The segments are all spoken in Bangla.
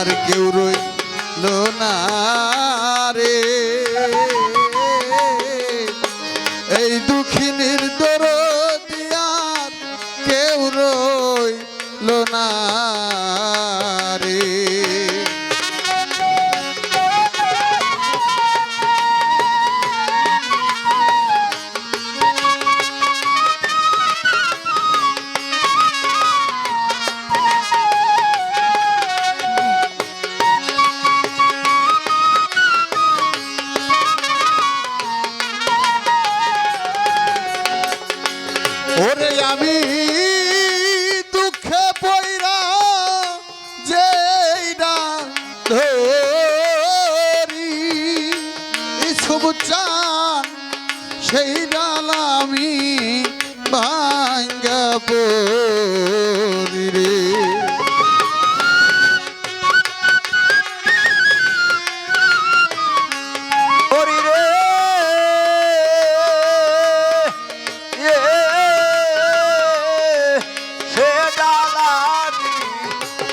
আমার কেউ রইল না রে। এই দুঃখিনীর দরদিয়ার কেউ রইল না। আমি দুঃখে পইরা যে ধরি সেই ডাল ভাঙ্গা পড়ি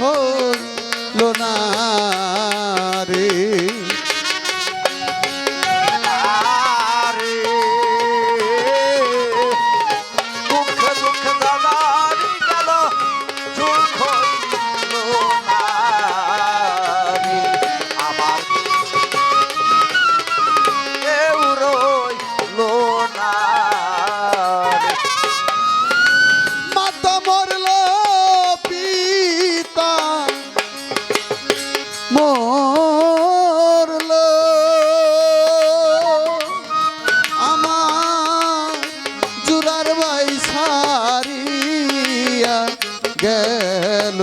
হইল না। গেল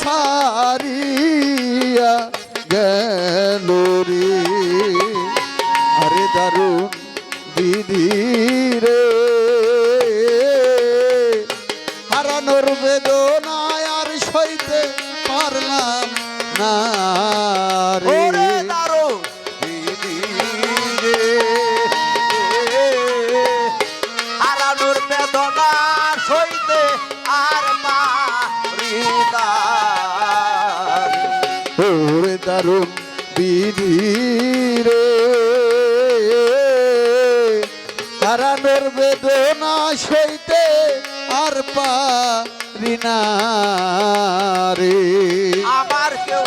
সারিয়া গেল রে আরে দারুণ দিদি রে। হারানোর বেদনায় আর সইতে পারলাম না দারুণ দিদি রে হারানোর বেদনা সইতে আর পারি না রে। আমার কেউ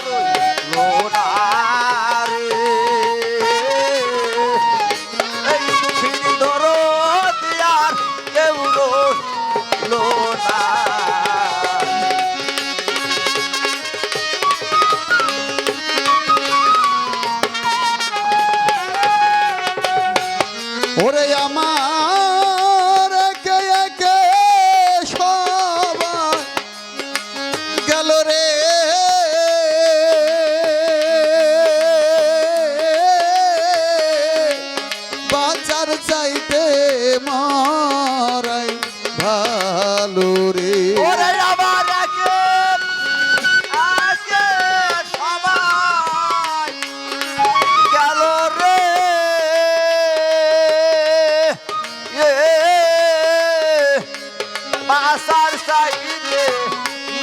মাসার চাইতে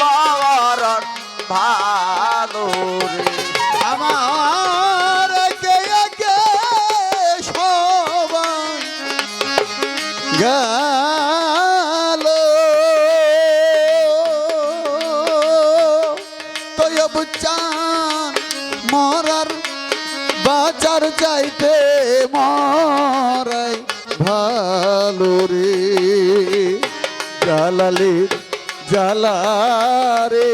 মরণ ভালো রে আমার কে কে সবাই গেল। তৈব চান মরার বাজার যাইতে মরাই ভালো। জালালে জালা রে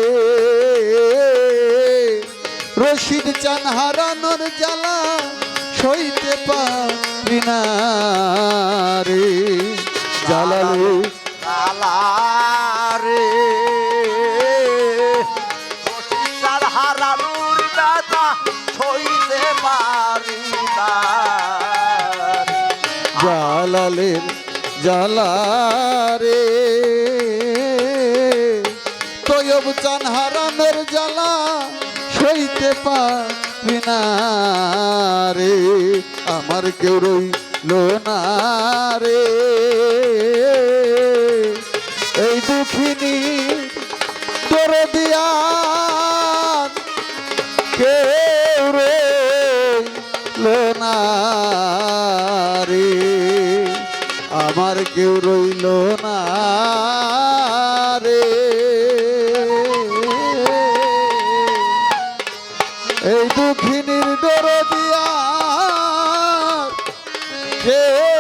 রশিদ চান হারানোর জ্বালা সইতে পারি না রে। জালালে আলারে তার হারানুর ব্যথা ছইতে পারি না জালালের জালা রে তয়ব চান হারানোর জ্বালা সইতে পারি না রে। আমার কেউ রইল না রে। এই দুঃখিনী তোর দিয়া কেউ রইল না রে। আমার কেউ রইল না এই দুঃখিনীর দরদিয়া খেয়ে